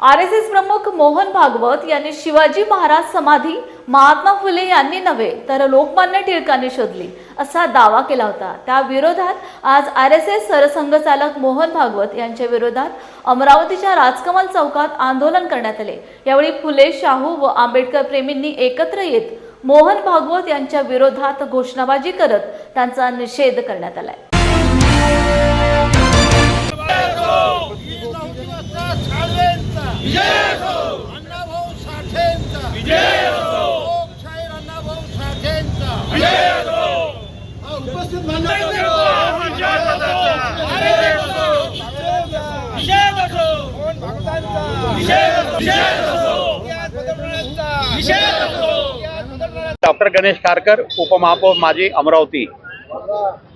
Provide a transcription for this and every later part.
R S S प्रमुख मोहन भागवत यांनी शिवाजी महाराज समाधी महात्मा फुले यांनी नव्हे तर लोकमान्य टिळकांनी शोधली असा दावा केला होता. त्या विरोधात आज आर एस एस सरसंघचालक मोहन भागवत यांच्या विरोधात अमरावतीच्या राजकमल चौकात आंदोलन करण्यात आले. यावेळी फुले शाहू व आंबेडकर प्रेमींनी एकत्र येत मोहन भागवत यांच्या विरोधात घोषणाबाजी करत त्यांचा निषेध करण्यात आलाय. अण्णाभाऊ साठेंचा लोकशाहीर अण्णाभाऊ साठेंचा उपस्थित डॉक्टर गणेश खारकर उपमहापौर माजी अमरावती.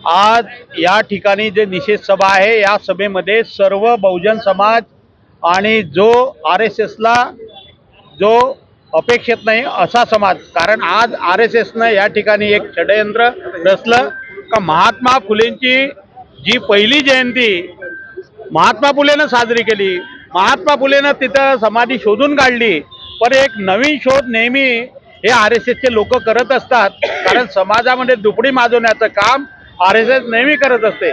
आज या ठिकाणी जे निषेध सभा आहे या सभेमध्ये सर्व बहुजन समाज आणि जो आर एस एसला जो अपेक्षित नाही असा समाज कारण आज आर एस एसनं या ठिकाणी एक षडयंत्र रचलं का महात्मा फुलेंची जी पहिली जयंती महात्मा फुलेनं साजरी केली महात्मा फुलेनं तिथं समाधी शोधून काढली पण एक नवीन शोध नेहमी हे आर एस एसचे लोक करत असतात कारण समाजामध्ये दुपडी माजवण्याचं काम आर एस एस नेहमी करत असते.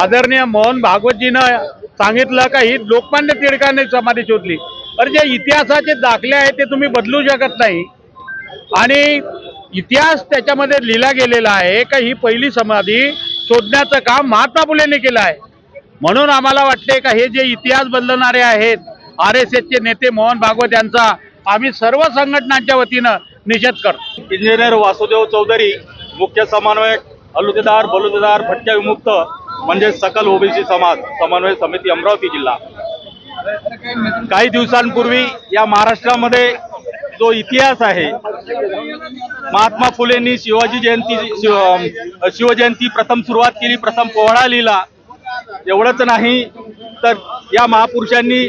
आदरणीय मोहन भागवतजीनं सांगितलं का ही लोकमान्य टिळकाने समाधी शोधली. तर जे इतिहासाचे दाखले आहेत ते तुम्ही बदलू शकत नाही. आणि इतिहास त्याच्यामध्ये लिहिला गेलेला आहे का ही पहिली समाधी शोधण्याचं काम महात्मा फुलेने केलं आहे. म्हणून आम्हाला वाटते का हे जे इतिहास बदलणारे आहेत आर एस एसचे नेते मोहन भागवत यांचा आम्ही सर्व संघटनांच्या वतीनं निषेध करतो. इंजिनियर वासुदेव चौधरी मुख्य समन्वयक अलुतेदार बलुतेदार भटक्या विमुक्त म्हणजे सकल ओबीसी समाज समन्वय समिती अमरावती जिल्हा. काही दिवसांपूर्वी या महाराष्ट्रामध्ये जो इतिहास आहे महात्मा फुलेंनी शिवाजी जयंती शिवजयंती प्रथम सुरुवात केली प्रथम पोवाडा लिहिला. एवढंच नाही तर या महापुरुषांनी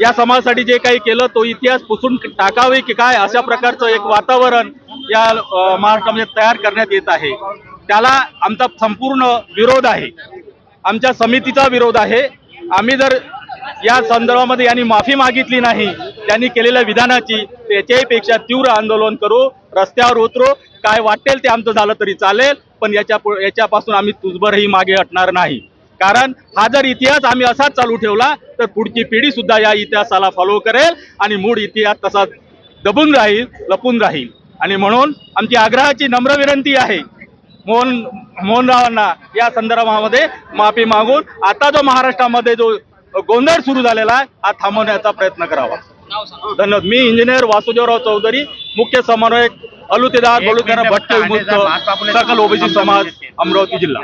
या समाजासाठी जे काही केलं तो इतिहास पुसून टाकावे की काय अशा प्रकारचं एक वातावरण या महाराष्ट्रामध्ये तयार करण्यात येत आहे. त्याला आमचा संपूर्ण विरोध आहे. आमच्या समितीचा विरोध आहे. आम्ही जर या संदर्भामध्ये यांनी माफी मागितली नाही त्यांनी केलेल्या विधानाची त्याच्याही पेक्षा तीव्र आंदोलन करू रस्त्यावर उतरू काय वाटेल ते आमचं झालं तरी चालेल पण याच्या याच्यापासून आम्ही तुझभरही मागे हटणार नाही. कारण हा जर इतिहास आम्ही असाच चालू ठेवला तर पुढची पिढी सुद्धा या इतिहासाला फॉलो करेल आणि मूळ इतिहास तसा दबून राहील लपून राहील. आणि म्हणून आमची आग्रहाची नम्र विनंती आहे मोहन मोहनरावांना या संदर्भामध्ये माफी मागून आता जो महाराष्ट्रामध्ये जो गोंधळ सुरू झालेला आहे हा थांबवण्याचा प्रयत्न करावा. धन्यवाद. मी इंजिनियर वासुदेवराव चौधरी मुख्य समन्वयक अलुतेदार एक बलुतेदार भट्ट सकल ओबीसी समाज अमरावती जिल्हा.